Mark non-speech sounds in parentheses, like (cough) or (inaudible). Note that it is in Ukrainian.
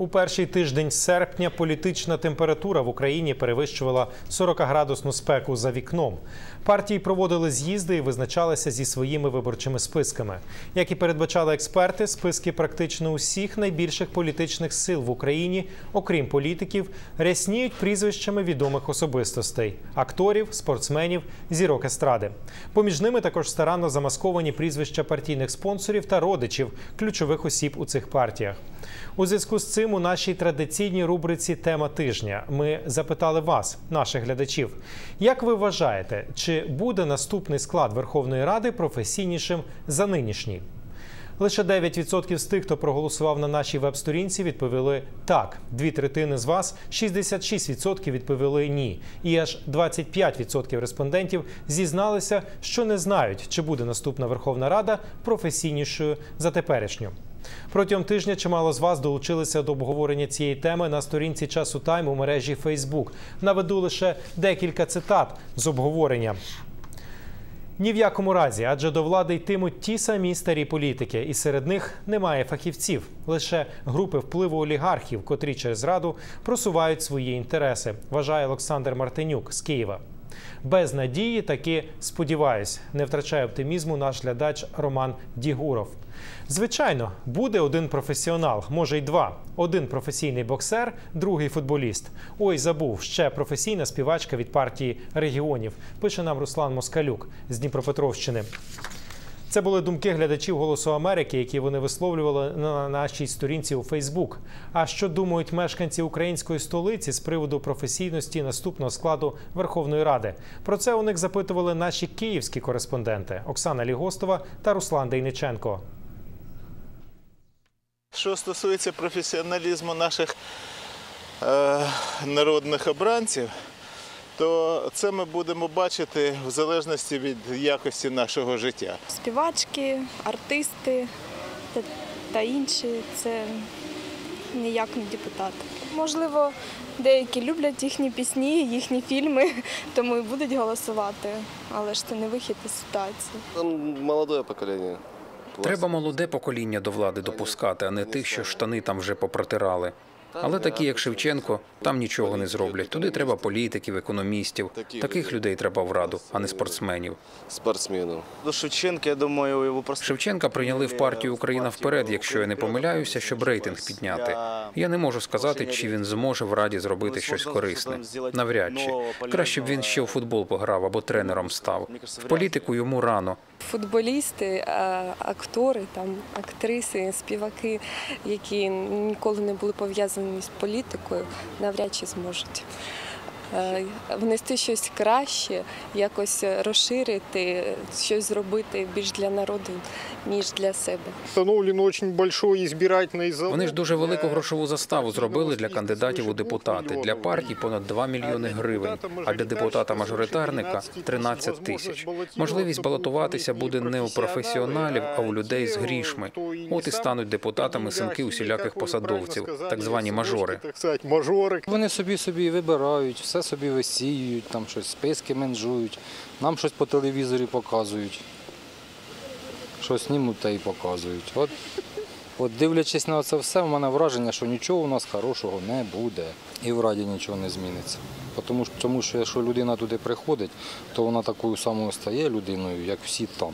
У перший тиждень серпня політична температура в Україні перевищувала 40-градусну спеку за вікном. Партії проводили з'їзди і визначалися зі своїми виборчими списками. Як і передбачали експерти, списки практично усіх найбільших політичних сил в Україні, окрім політиків, рясніють прізвищами відомих особистостей акторів, спортсменів, зірок естради. Поміж ними також старанно замасковані прізвища партійних спонсорів та родичів ключових осіб у цих партіях. У зв'язку з цим у нашій традиційній рубриці Тема тижня ми запитали вас, наших глядачів, як ви вважаєте, чи буде наступний склад Верховної Ради професійнішим за нинішній? Лише 9% з тих, хто проголосував на нашій веб-сторінці, відповіли так. Дві третини з вас, 66% відповіли ні. І аж 25% респондентів зізналися, що не знають, чи буде наступна Верховна Рада професійнішою за теперішню. Протягом тижня чимало з вас долучилися до обговорення цієї теми на сторінці часу Тайм у мережі Фейсбук. Наведу лише декілька цитат з обговорення. Ні в якому разі, адже до влади йтимуть ті самі старі політики, і серед них немає фахівців, лише групи впливу олігархів, котрі через раду просувають свої інтереси, вважає Олександр Мартинюк з Києва. Без надії таки сподіваюсь, не втрачає оптимізму наш глядач Роман Дігуров. Звичайно, буде один професіонал, може й два. Один професійний боксер, другий футболіст. Ой, забув ще професійна співачка від партії регіонів. Пише нам Руслан Москалюк з Дніпропетровщини. Це були думки глядачів Голосу Америки, які вони висловлювали на нашій сторінці у Фейсбук. А що думають мешканці української столиці з приводу професійності наступного складу Верховної Ради? Про це у них запитували наші київські кореспонденти Оксана Лігостова та Руслан Дейниченко. Що стосується професіоналізму наших е, народних обранців, то це ми будемо бачити в залежності від якості нашого життя. співачки, артисти та, та інші це ніяк не депутати. Можливо, деякі люблять їхні пісні, їхні фільми, (laughs) тому і будуть голосувати, але ж це не вихід із ситуації. Там молодое поколение. Треба молоде покоління до влади допускати, а не тих, що штани там вже попротирали. Але такі, як Шевченко, там нічого не зроблять. Туди треба політиків, економістів. Таких людей треба в раду, а не спортсменів. Спортсменов. До Шевченка, я думаю, його просто Шевченка прийняли в партію Україна вперед, якщо я не помиляюся, щоб рейтинг підняти. Я не можу сказати, чи він зможе в раді зробити щось корисне. Навряд чи краще б він ще у футбол пограв або тренером став. В політику йому рано. футболісти, актори, там, актриси, співаки, які ніколи не були пов'язані з політикою, навряд чи зможуть. е, Внести щось краще, якось розширити, щось зробити більш для народу, ніж для себе. Установлен очень большой избирательный зал. Вони ж дуже велику грошову заставу зробили для кандидатів у депутати. Для партій понад 2 мільйони гривень, а для депутата-мажоритарника 13 тисяч. Можливість балотуватися буде не у професіоналів, а у людей з грішми. От і стануть депутатами синки усіляких посадовців, так звані мажори. Вони собі собі вибирають, все собі висіюють, там щось списки менжують, нам щось по телевізорі показують. Що знімуть та і показують. От, от дивлячись на це все, в мене враження, що нічого у нас хорошого не буде. І в раді нічого не зміниться. Тому, тому що якщо людина туди приходить, то вона такою самою стає людиною, як всі там.